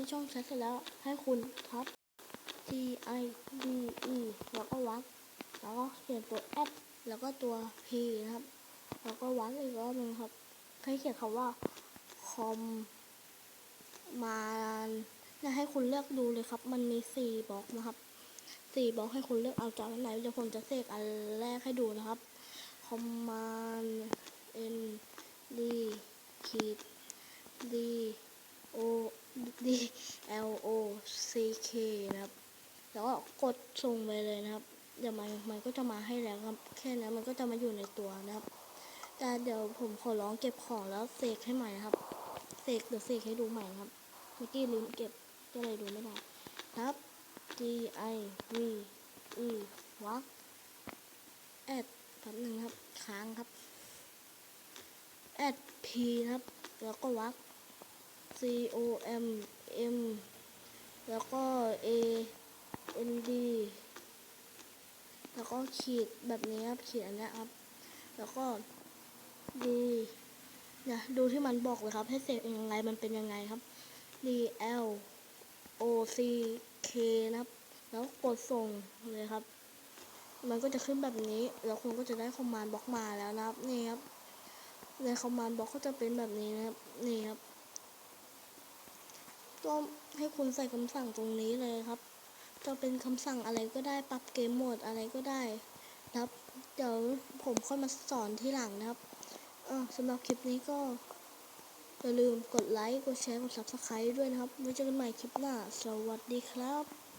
จะช่องแชทเสร็จแล้ว ให้คุณครับ T I D E แล้วก็วักแล้วก็เขียนตัว S แล้วก็ตัว P นะครับ แล้วก็วักอีกรอบหนึงครับให้เขียนคำว่าคอมมาเนี่ให้คุณเลือกดูเลยครับ มันมีสี่บล็อกนะครับสี่บล็อกให้คุณเลือกเอาจากไหนเดี๋ยวผมจะเสกอันแรกให้ดูนะครับคอมมาน N D ขีด D O D L O C K นะครับ แล้วก็กดส่งไปเลยนะครับ เดี๋ยวมันมันก็จะมาให้แล้วครับ แค่นั้นมันก็จะมาอยู่ในตัวนะครับ แต่เดี๋ยวผมขอร้องเก็บของแล้วเสกให้ใหม่นะครับ เสกเดี๋ยวเสกให้ดูใหม่นะครับ เมื่อกี้ลืมเก็บก็เลยดูไม่ได้ครับ G I V E วักแอดแป๊บหนึ่งครับ ค้างครับ แอด P นะครับ แล้วก็วัก C O M M แล้วก็ A N D แล้วก็ขีดแบบนี้ครับ ขีดอันนี้ครับ แล้วก็ D เนี่ยดูที่มันบอกเลยครับ ให้เสกยังไงมันเป็นยังไงครับ D L O C K นะครับ แล้วกดส่งเลยครับ มันก็จะขึ้นแบบนี้ แล้วคุณก็จะได้คอมมานด์บล็อกมาแล้วนะครับ นี่ครับ ในคอมมานด์บล็อกก็จะเป็นแบบนี้นะครับ นี่ครับ ก็ให้คุณใส่คำสั่งตรงนี้เลยครับ จะเป็นคำสั่งอะไรก็ได้ปรับเกมโหมดอะไรก็ได้นะครับ เดี๋ยวผมค่อยมาสอนที่หลังนะครับสำหรับคลิปนี้ก็อย่าลืมกดไลค์ กดแชร์ กด subscribe ด้วยนะครับไว้เจอกันใหม่คลิปหน้า สวัสดีครับ